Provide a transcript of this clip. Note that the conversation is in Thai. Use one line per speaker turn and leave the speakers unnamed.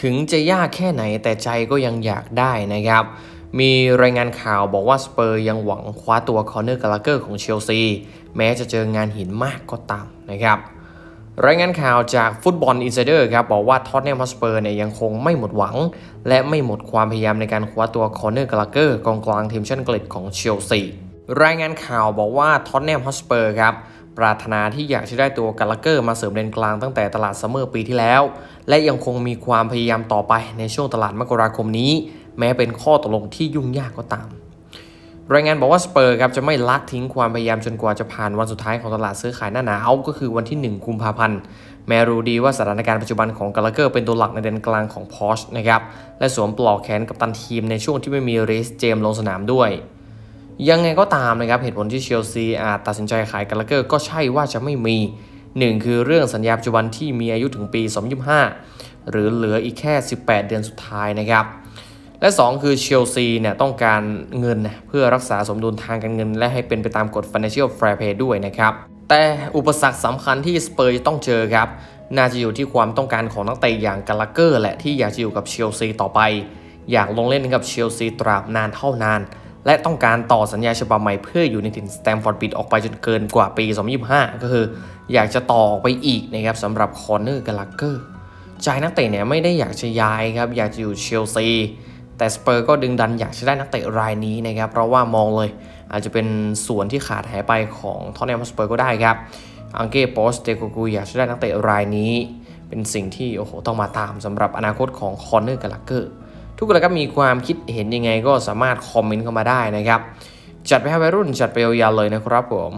ถึงจะยากแค่ไหนแต่ใจก็ยังอยากได้นะครับ มีรายงานข่าวบอกว่าสเปอร์ยังหวังคว้าตัวคอนเนอร์กาลาเกอร์ของเชลซีแม้จะเจองานหินมากก็ตามนะครับ รายงานข่าวจากฟุตบอลอินไซเดอร์ครับบอกว่าท็อตแนมฮอสเปอร์เนี่ยยังคงไม่หมดหวัง และไม่หมดความพยายามในการคว้าตัวคอนเนอร์กาลาเกอร์กองกลางทีมชาติอังกฤษของเชลซีรายงานข่าวบอกว่าท็อตแนมฮอสเปอร์ครับ ปรารถนาที่อยากจะได้ตัวกาลเกอร์มาเสริมเลนกลางตั้งแต่ตลาดซัมเมอร์ปีที่แล้ว และยังคงมีความพยายามต่อไปในช่วงตลาดมกราคมนี้ แม้เป็นข้อตกลงที่ยุ่งยากก็ตาม รายงานบอกว่าสเปอร์ครับจะไม่ละทิ้งความพยายามจนกว่าจะผ่านวันสุดท้ายของตลาดซื้อขายหน้าหนาวก็คือวันที่ 1 กุมภาพันธ์แม้รู้ดีว่าสถานการณ์ปัจจุบันของกาลเกอร์เป็นตัวหลักในแดนกลางของพอชนะครับและสวมปลอกแขนกับตันทีมในช่วงที่ไม่มีเรสเจมลงสนามด้วย ยังไงก็ตามนะครับเหตุผลที่เชลซีอาจตัดสินใจขายกาลาเกอร์ก็ใช่ว่าจะไม่มีหนึ่งคือเรื่องสัญญาปัจจุบันที่มีอายุถึงปี 2025 หรือเหลืออีกแค่ 18 เดือนสุดท้ายนะครับ และ 2 คือเชลซีเนี่ยต้องการเงินเพื่อรักษาสมดุลทางการเงิน และให้เป็นไปตามกฎ Financial Fair Play ด้วยนะครับ แต่อุปสรรคสำคัญที่สเปอร์จะต้องเจอครับ น่าจะอยู่ที่ความต้องการของนักเตะอย่างกาลาเกอร์แหละที่อยากจะอยู่กับเชลซีต่อไป อยากลงเล่นกับเชลซีตราบนานเท่านาน และต้องการต่อสัญญาฉบับใหม่เพื่ออยู่ในถิ่นสแตมฟอร์ดบิดออกไปจนเกินกว่าปี 2025 ก็คืออยากจะต่อไปอีกนะครับสำหรับคอนเนอร์กาลาเกอร์ใจนักเตะเนี่ยไม่ได้อยากจะย้ายครับอยากจะอยู่เชลซีแต่สเปอร์ก็ดึงดันอยากจะได้นักเตะรายนี้นะครับเพราะว่ามองเลยอาจจะเป็นส่วนที่ขาดหายไปของทอตแนมสเปอร์ก็ได้ครับอังเก้โปสเตโกกูอยากจะได้นักเตะรายนี้ เป็นสิ่งที่โอ้โหต้องมาตามสำหรับอนาคตของคอนเนอร์กาลาเกอร์ ทุกคนครับมีความคิดเห็นยังไงก็สามารถคอมเมนต์เข้ามาได้นะครับ จัดไปให้วัยรุ่นจัดไปยาวๆเลยนะครับผม